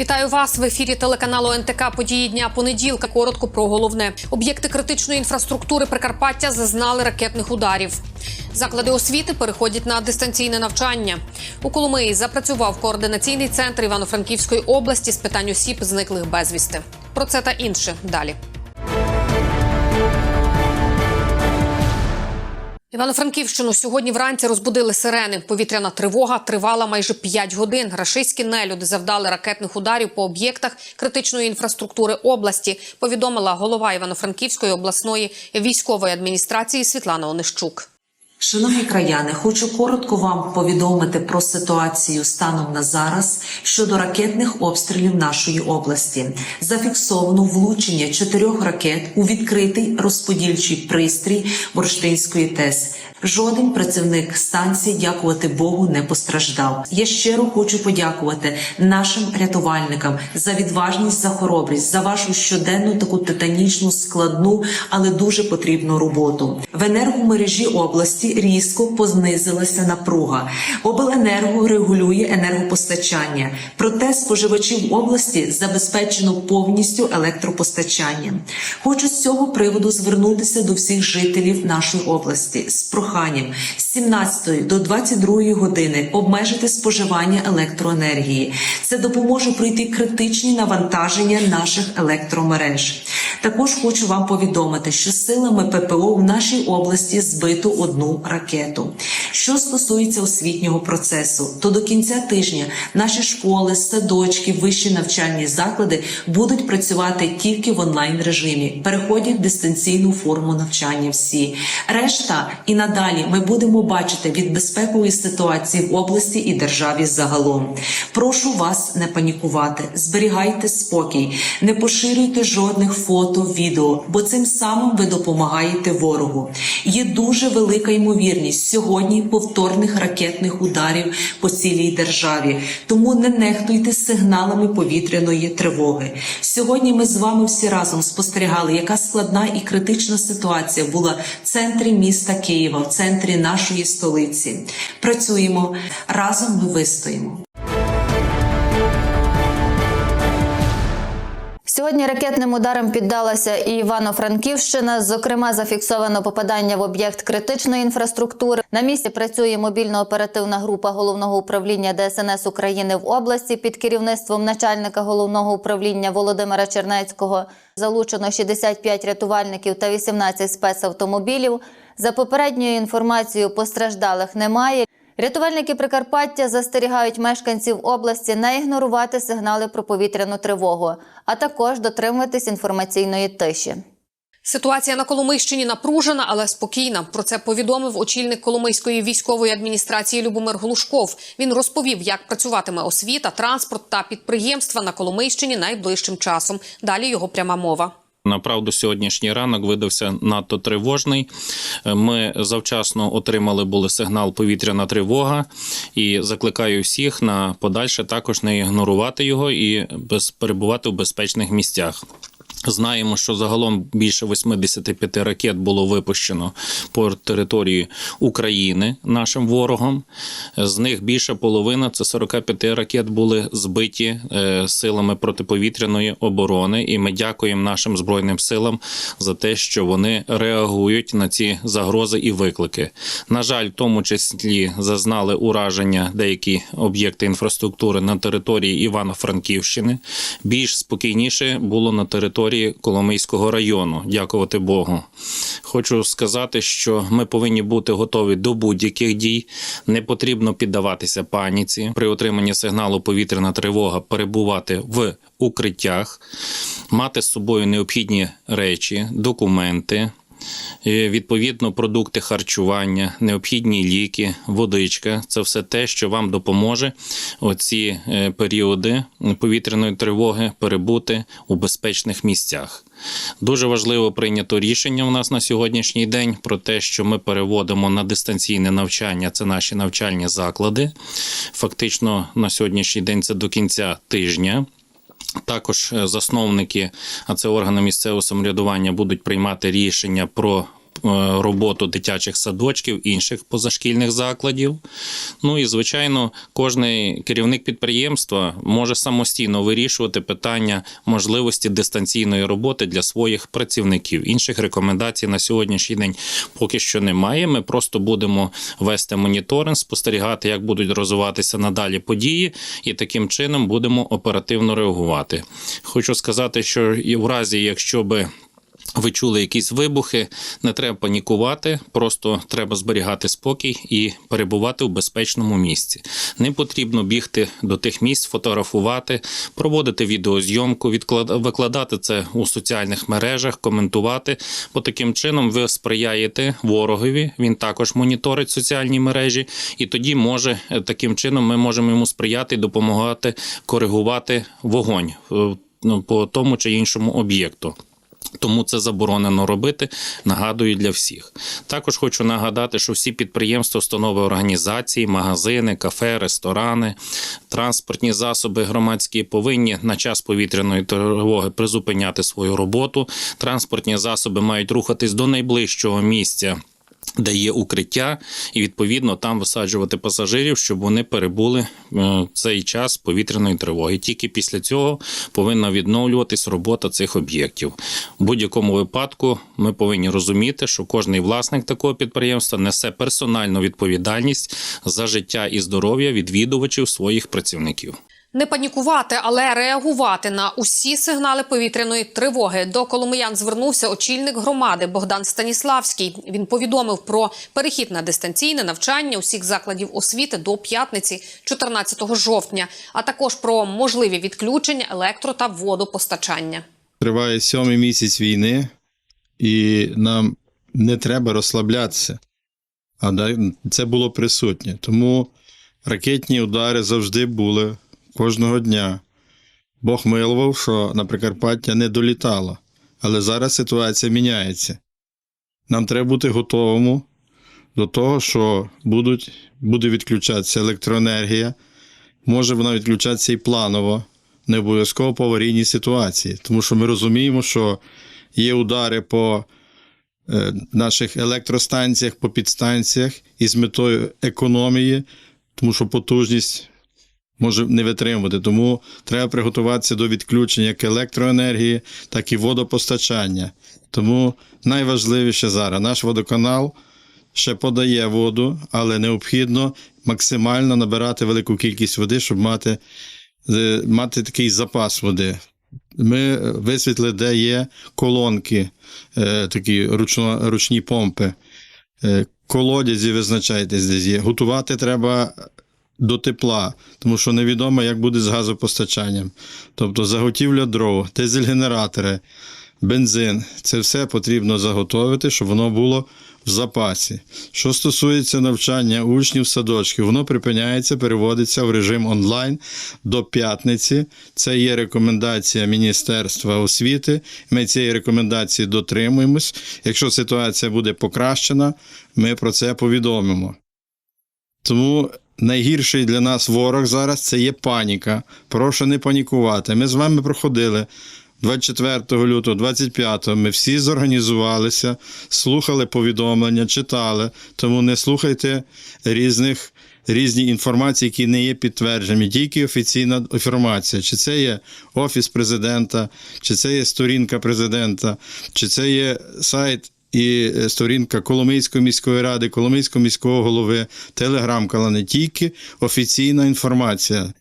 Вітаю вас в ефірі телеканалу НТК Події дня понеділка. Коротко про головне. Об'єкти критичної інфраструктури Прикарпаття зазнали ракетних ударів. Заклади освіти переходять на дистанційне навчання. У Коломиї запрацював координаційний центр Івано-Франківської області з питань осіб, зниклих безвісти. Про це та інше далі. Івано-Франківщину сьогодні вранці розбудили сирени. Повітряна тривога тривала майже 5 годин. Рашистські нелюди завдали ракетних ударів по об'єктах критичної інфраструктури області. Повідомила голова Івано-Франківської обласної військової адміністрації Світлана Онищук. Шановні краяни, хочу коротко вам повідомити про ситуацію станом на зараз щодо ракетних обстрілів нашої області. Зафіксовано влучення чотирьох ракет у відкритий розподільчий пристрій Бурштинської ТЕС. Жоден працівник станції, дякувати Богу, не постраждав. Я щиро хочу подякувати нашим рятувальникам за відважність, за хоробрість, за вашу щоденну таку титанічну, складну, але дуже потрібну роботу. В енергомережі області різко познизилася напруга. Обленерго регулює енергопостачання, проте споживачів області забезпечено повністю електропостачанням. Хочу з цього приводу звернутися до всіх жителів нашої області з проханням з 17 до 22 години обмежити споживання електроенергії. Це допоможе пройти критичні навантаження наших електромереж. Також хочу вам повідомити, що силами ППО в нашій області збито одну ракету. Що стосується освітнього процесу, то до кінця тижня наші школи, садочки, вищі навчальні заклади будуть працювати тільки в онлайн режимі, переходять в дистанційну форму навчання. Всі решта і надалі ми будемо бачити від безпекової ситуації в області і державі загалом. Прошу вас не панікувати, зберігайте спокій, не поширюйте жодних фото, відео, бо цим самим ви допомагаєте ворогу. Є дуже велика ймовірність сьогодні повторних ракетних ударів по цілій державі. Тому не нехтуйте сигналами повітряної тривоги. Сьогодні ми з вами всі разом спостерігали, яка складна і критична ситуація була в центрі міста Києва, центрі нашої столиці. Працюємо разом. Ми вистоїмо. Сьогодні ракетним ударом піддалася і Івано-Франківщина. Зокрема, зафіксовано попадання в об'єкт критичної інфраструктури. На місці працює мобільно-оперативна група головного управління ДСНС України в області під керівництвом начальника головного управління Володимира Чернецького. Залучено 65 рятувальників та 18 спецавтомобілів. За попередньою інформацією, постраждалих немає. Рятувальники Прикарпаття застерігають мешканців області не ігнорувати сигнали про повітряну тривогу, а також дотримуватись інформаційної тиші. Ситуація на Коломийщині напружена, але спокійна. Про це повідомив очільник Коломийської військової адміністрації Любомир Глушков. Він розповів, як працюватиме освіта, транспорт та підприємства на Коломийщині найближчим часом. Далі його пряма мова. Направду, сьогоднішній ранок видався надто тривожний. Ми завчасно отримали були сигнал повітряна тривога і закликаю всіх на подальше також не ігнорувати його і перебувати в безпечних місцях. Знаємо, що загалом більше 85 ракет було випущено по території України нашим ворогом. З них більше половина це 45 ракет були збиті е, силами протиповітряної оборони. І ми дякуємо нашим збройним силам за те, що вони реагують на ці загрози і виклики. На жаль, в тому числі зазнали ураження деякі об'єкти інфраструктури на території Івано-Франківщини. Більш спокійніше було на території Коломийського району. Дякувати Богу. Хочу сказати, що ми повинні бути готові до будь-яких дій. Не потрібно піддаватися паніці при отриманні сигналу повітряна тривога, перебувати в укриттях, мати з собою необхідні речі, документи. Відповідно продукти харчування, необхідні ліки, водичка це все те, що вам допоможе оці е, періоди повітряної тривоги перебути у безпечних місцях. Дуже важливо прийнято рішення у нас на сьогоднішній день про те, що ми переводимо на дистанційне навчання. Це наші навчальні заклади. Фактично на сьогоднішній день це до кінця тижня. Також е, засновники, а це органи місцевого самоврядування, будуть приймати рішення про роботу дитячих садочків, інших позашкільних закладів. Ну і звичайно, кожний керівник підприємства може самостійно вирішувати питання можливості дистанційної роботи для своїх працівників. Інших рекомендацій на сьогоднішній день поки що немає. Ми просто будемо вести моніторинг, спостерігати, як будуть розвиватися надалі події, і таким чином будемо оперативно реагувати. Хочу сказати, що і в разі, якщо би ви чули якісь вибухи, не треба панікувати, просто треба зберігати спокій і перебувати в безпечному місці. Не потрібно бігти до тих місць, фотографувати, проводити відеозйомку, викладати це у соціальних мережах, коментувати. Бо таким чином ви сприяєте ворогові. Він також моніторить соціальні мережі, і тоді може е, таким чином ми можемо йому сприяти і допомагати коригувати вогонь е, ну, по тому чи іншому об'єкту. Тому це заборонено робити. Нагадую для всіх. Також хочу нагадати, що всі підприємства, установи організації, магазини, кафе, ресторани, транспортні засоби громадські повинні на час повітряної тривоги призупиняти свою роботу. Транспортні засоби мають рухатись до найближчого місця. Де є укриття, і відповідно там висаджувати пасажирів, щоб вони перебули е, цей час повітряної тривоги. Тільки після цього повинна відновлюватись робота цих об'єктів. В будь-якому випадку ми повинні розуміти, що кожний власник такого підприємства несе персональну відповідальність за життя і здоров'я відвідувачів своїх працівників. Не панікувати, але реагувати на усі сигнали повітряної тривоги. До коломиян звернувся очільник громади Богдан Станіславський. Він повідомив про перехід на дистанційне навчання усіх закладів освіти до п'ятниці, 14 жовтня, а також про можливі відключення електро та водопостачання. Триває сьомий місяць війни, і нам не треба розслаблятися. А це було присутнє. Тому ракетні удари завжди були кожного дня. Бог милував, що на Прикарпаття не долітало. Але зараз ситуація міняється. Нам треба бути готовими до того, що будуть, буде відключатися електроенергія. Може вона відключатися і планово, не обов'язково по аварійній ситуації. Тому що ми розуміємо, що є удари по е, наших електростанціях, по підстанціях із метою економії, тому що потужність може не витримувати. Тому треба приготуватися до відключення як електроенергії, так і водопостачання. Тому найважливіше зараз наш водоканал ще подає воду, але необхідно максимально набирати велику кількість води, щоб мати, е, мати такий запас води. Ми висвітлили, де є колонки, е, такі ручно, ручні помпи. Е, колодязі визначайтесь, де є. Готувати треба до тепла, тому що невідомо, як буде з газопостачанням. Тобто заготівля дров, дизель-генератори, бензин це все потрібно заготовити, щоб воно було в запасі. Що стосується навчання учнів садочків, воно припиняється, переводиться в режим онлайн до п'ятниці. Це є рекомендація Міністерства освіти. Ми цієї рекомендації дотримуємось. Якщо ситуація буде покращена, ми про це повідомимо. Тому найгірший для нас ворог зараз це є паніка. Прошу не панікувати. Ми з вами проходили 24 лютого, 25 ми всі зорганізувалися, слухали повідомлення, читали. Тому не слухайте різних. Різні інформації, які не є підтверджені, тільки офіційна інформація. Чи це є офіс президента, чи це є сторінка президента, чи це є сайт і е, сторінка Коломийської міської ради, Коломийського міського голови, телеграм-канал, не тільки офіційна інформація.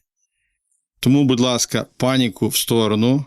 Тому, будь ласка, паніку в сторону.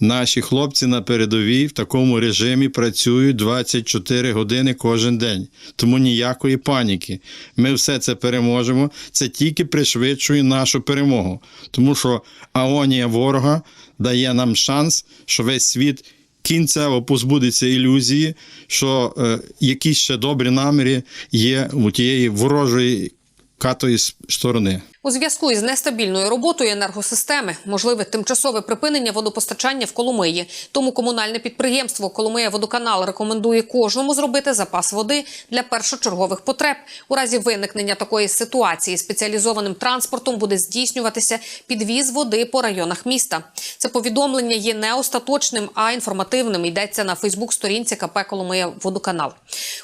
Наші хлопці на передовій в такому режимі працюють 24 години кожен день. Тому ніякої паніки. Ми все це переможемо. Це тільки пришвидшує нашу перемогу. Тому що агонія ворога дає нам шанс, що весь світ кінцево позбудеться ілюзії, що е, якісь ще добрі наміри є у тієї ворожої катої сторони. У зв'язку із нестабільною роботою енергосистеми можливе тимчасове припинення водопостачання в Коломиї. Тому комунальне підприємство Коломия Водоканал рекомендує кожному зробити запас води для першочергових потреб. У разі виникнення такої ситуації спеціалізованим транспортом буде здійснюватися підвіз води по районах міста. Це повідомлення є не остаточним, а інформативним. Йдеться на Фейсбук-сторінці КП Коломия Водоканал.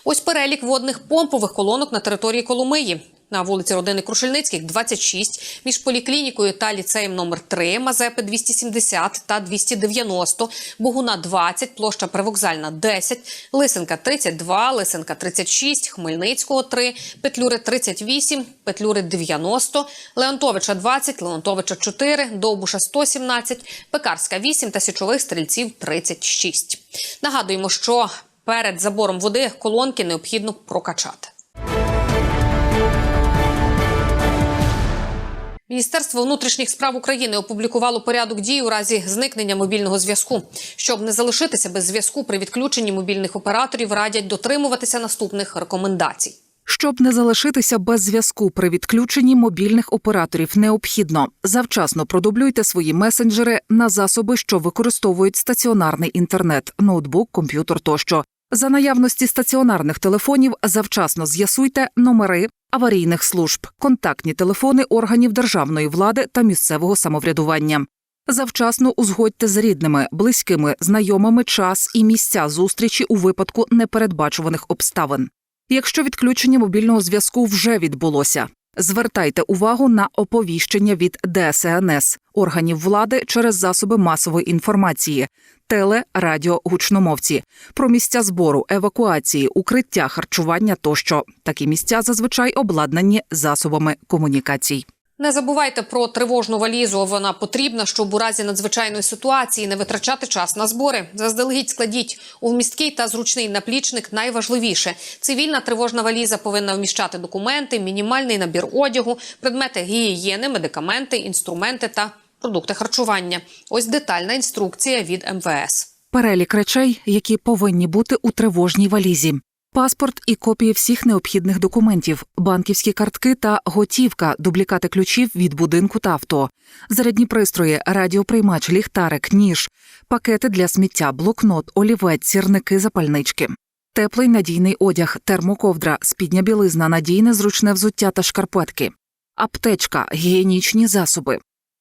Ось перелік водних помпових колонок на території Коломиї. На вулиці Родини Крушельницьких 26, між поліклінікою та ліцеєм номер 3 Мазепи 270 та 290, Богуна 20, площа Привокзальна 10, Лисенка 32, Лисенка 36, Хмельницького 3, Петлюри 38, Петлюри 90, Леонтовича 20, Леонтовича 4, Довбуша 117, Пекарська 8 та Січових стрільців 36. Нагадуємо, що перед забором води колонки необхідно прокачати. Міністерство внутрішніх справ України опублікувало порядок дій у разі зникнення мобільного зв'язку. Щоб не залишитися без зв'язку при відключенні мобільних операторів, радять дотримуватися наступних рекомендацій. Щоб не залишитися без зв'язку при відключенні мобільних операторів, необхідно завчасно продублюйте свої месенджери на засоби, що використовують стаціонарний інтернет, ноутбук, комп'ютер тощо. За наявності стаціонарних телефонів завчасно з'ясуйте номери аварійних служб, контактні телефони органів державної влади та місцевого самоврядування. Завчасно узгодьте з рідними, близькими, знайомими час і місця зустрічі у випадку непередбачуваних обставин. Якщо відключення мобільного зв'язку вже відбулося, звертайте увагу на оповіщення від ДСНС органів влади через засоби масової інформації, теле, радіо, гучномовці про місця збору, евакуації, укриття, харчування тощо. Такі місця зазвичай обладнані засобами комунікацій. Не забувайте про тривожну валізу. Вона потрібна, щоб у разі надзвичайної ситуації не витрачати час на збори. Заздалегідь складіть у вмісткий та зручний наплічник. Найважливіше цивільна тривожна валіза повинна вміщати документи, мінімальний набір одягу, предмети гігієни, медикаменти, інструменти та продукти харчування. Ось детальна інструкція від МВС. Перелік речей, які повинні бути у тривожній валізі. Паспорт і копії всіх необхідних документів, банківські картки та готівка, дублікати ключів від будинку та авто, зарядні пристрої, радіоприймач, ліхтарик, ніж, пакети для сміття, блокнот, олівець, сірники, запальнички. Теплий надійний одяг, термоковдра, спідня білизна, надійне зручне взуття та шкарпетки, аптечка, гігієнічні засоби,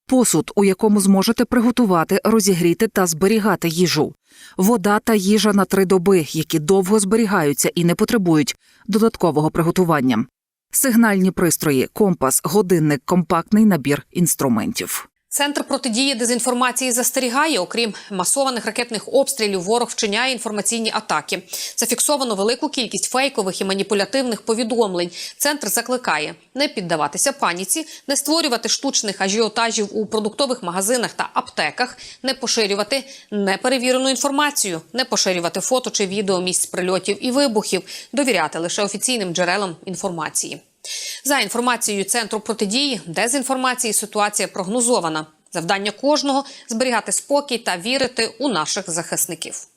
посуд, у якому зможете приготувати, розігріти та зберігати їжу, вода та їжа на три доби, які довго зберігаються і не потребують додаткового приготування, сигнальні пристрої, компас, годинник, компактний набір інструментів. Центр протидії дезінформації застерігає, окрім масованих ракетних обстрілів, ворог вчиняє інформаційні атаки. Зафіксовано велику кількість фейкових і маніпулятивних повідомлень. Центр закликає не піддаватися паніці, не створювати штучних ажіотажів у продуктових магазинах та аптеках, не поширювати неперевірену інформацію, не поширювати фото чи відео місць прильотів і вибухів, довіряти лише офіційним джерелам інформації. За інформацією центру протидії дезінформації ситуація прогнозована. Завдання кожного зберігати спокій та вірити у наших захисників.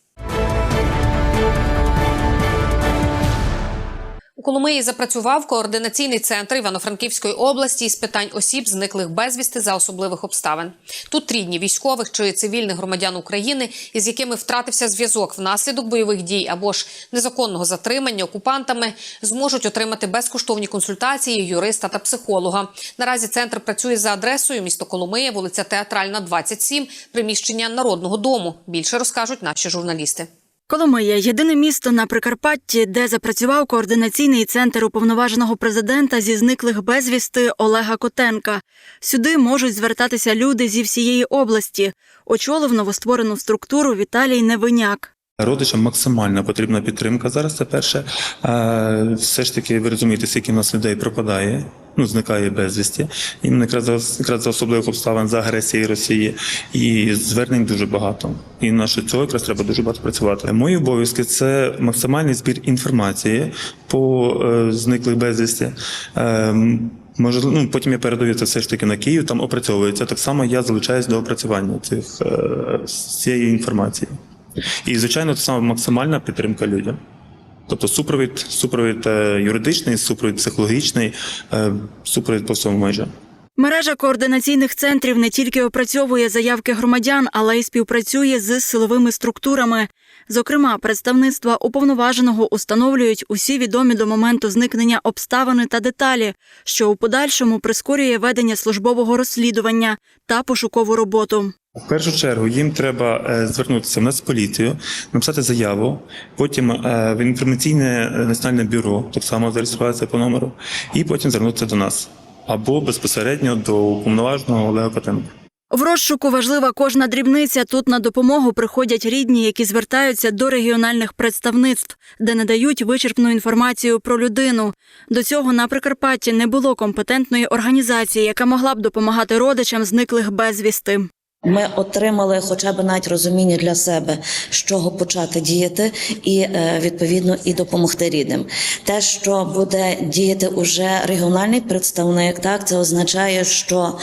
У Коломиї запрацював координаційний центр Івано-Франківської області з питань осіб, зниклих безвісти за особливих обставин. Тут рідні військових чи цивільних громадян України, із якими втратився зв'язок внаслідок бойових дій або ж незаконного затримання окупантами, зможуть отримати безкоштовні консультації юриста та психолога. Наразі центр працює за адресою місто Коломия, вулиця Театральна, 27, приміщення Народного дому. Більше розкажуть наші журналісти. Коломия єдине місто на Прикарпатті, де запрацював координаційний центр уповноваженого президента зі зниклих безвісти Олега Котенка. Сюди можуть звертатися люди зі всієї області. Очолив новостворену структуру Віталій Невиняк. Родичам максимально потрібна підтримка зараз. Це перше. Все ж таки, ви розумієте, скільки в нас людей пропадає, ну зникає безвісті. І якраз якраз за особливих обставин за агресії Росії. І звернень дуже багато. І на що цього якраз треба дуже багато працювати. Мої обов'язки це максимальний збір інформації по е, зниклих безвісті. Е, Можливо, ну потім я передаю це все ж таки на Київ, там опрацьовується. Так само я залучаюсь до опрацювання цих е, цієї інформації. І, звичайно, це саме максимальна підтримка людям. Тобто супровід, супровід е, юридичний, супровід психологічний, е, супровід по всьому майже. Мережа координаційних центрів не тільки опрацьовує заявки громадян, але й співпрацює з силовими структурами. Зокрема, представництва уповноваженого установлюють усі відомі до моменту зникнення обставини та деталі, що у подальшому прискорює ведення службового розслідування та пошукову роботу. В першу чергу їм треба е, звернутися в Нацполіцію, написати заяву, потім е, в інформаційне е, національне бюро, так само зареєструватися по номеру, і потім звернутися до нас або безпосередньо до уповноваженого Олега Котенка. В розшуку важлива кожна дрібниця. Тут на допомогу приходять рідні, які звертаються до регіональних представництв, де надають вичерпну інформацію про людину. До цього на Прикарпатті не було компетентної організації, яка могла б допомагати родичам зниклих безвісти. Ми отримали хоча б навіть розуміння для себе, з чого почати діяти, і е, відповідно і допомогти рідним. Те, що буде діяти уже регіональний представник, так це означає, що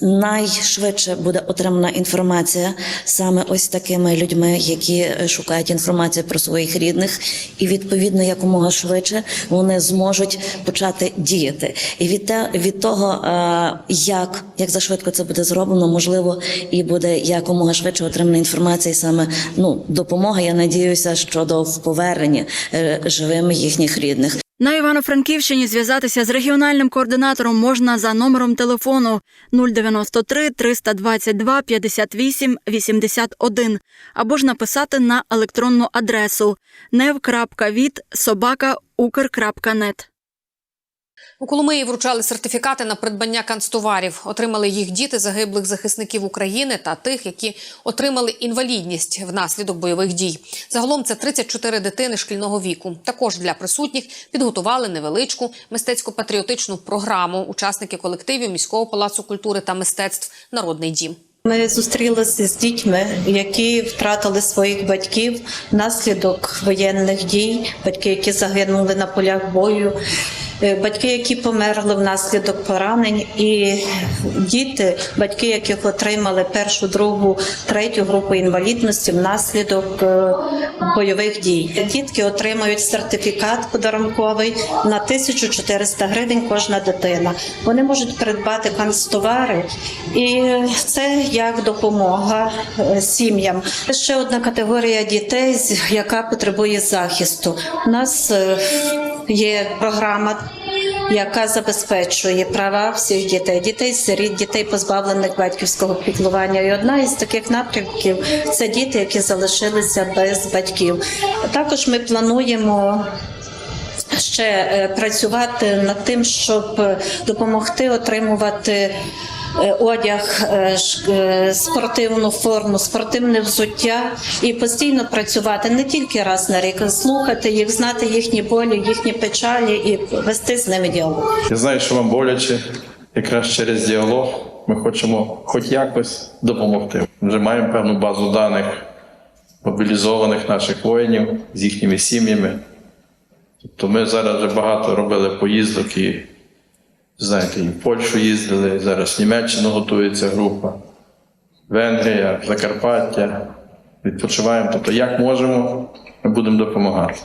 найшвидше буде отримана інформація саме ось такими людьми, які е, шукають інформацію про своїх рідних, і відповідно якомога швидше вони зможуть почати діяти. І від те від того, е, як, як зашвидко це буде зроблено, можливо, і буде якомога швидше отримана інформація, і саме ну допомога. Я надіюся, щодо в поверненні е, живими їхніх рідних. На Івано-Франківщині зв'язатися з регіональним координатором можна за номером телефону 093 322 58 81 або ж написати на електронну адресу nev.від.собака.укр.нет. У Коломиї вручали сертифікати на придбання канцтоварів. Отримали їх діти загиблих захисників України та тих, які отримали інвалідність внаслідок бойових дій. Загалом це 34 дитини шкільного віку. Також для присутніх підготували невеличку мистецько-патріотичну програму. Учасники колективів міського палацу культури та мистецтв Народний дім. Ми зустрілися з дітьми, які втратили своїх батьків внаслідок воєнних дій, батьки, які загинули на полях бою, батьки, які померли внаслідок поранень, і діти, батьки, яких отримали першу, другу, третю групу інвалідності внаслідок е, бойових дій. Дітки отримають сертифікат подарунковий на 1400 гривень кожна дитина. Вони можуть придбати канцтовари, і це як допомога е, сім'ям. Ще одна категорія дітей, яка потребує захисту. У нас е, є програма. Яка забезпечує права всіх дітей, дітей сиріт, дітей позбавлених батьківського піклування. І одна із таких напрямків це діти, які залишилися без батьків. Також ми плануємо ще е, працювати над тим, щоб е, допомогти отримувати. Е, Одяг, е, е, спортивну форму, спортивне взуття і постійно працювати не тільки раз на рік, а слухати їх, знати їхні болі, їхні печалі і вести з ними діалог. Я знаю, що вам боляче, якраз через діалог ми хочемо хоч якось допомогти. Вже маємо певну базу даних мобілізованих наших воїнів з їхніми сім'ями. Тобто ми зараз вже багато робили поїздок і, знаєте, і в Польщу їздили, зараз в Німеччину готується група, Венгрія, Закарпаття. Відпочиваємо. Тобто, як можемо, ми будемо допомагати.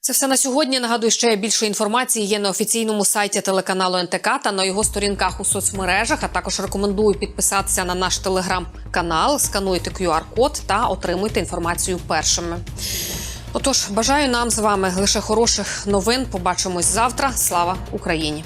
Це все на сьогодні. Нагадую, ще більше інформації є на офіційному сайті телеканалу НТК та на його сторінках у соцмережах. А також рекомендую підписатися на наш телеграм-канал, скануйте QR-код та отримуйте інформацію першими. Отож, бажаю нам з вами лише хороших новин. Побачимось завтра. Слава Україні!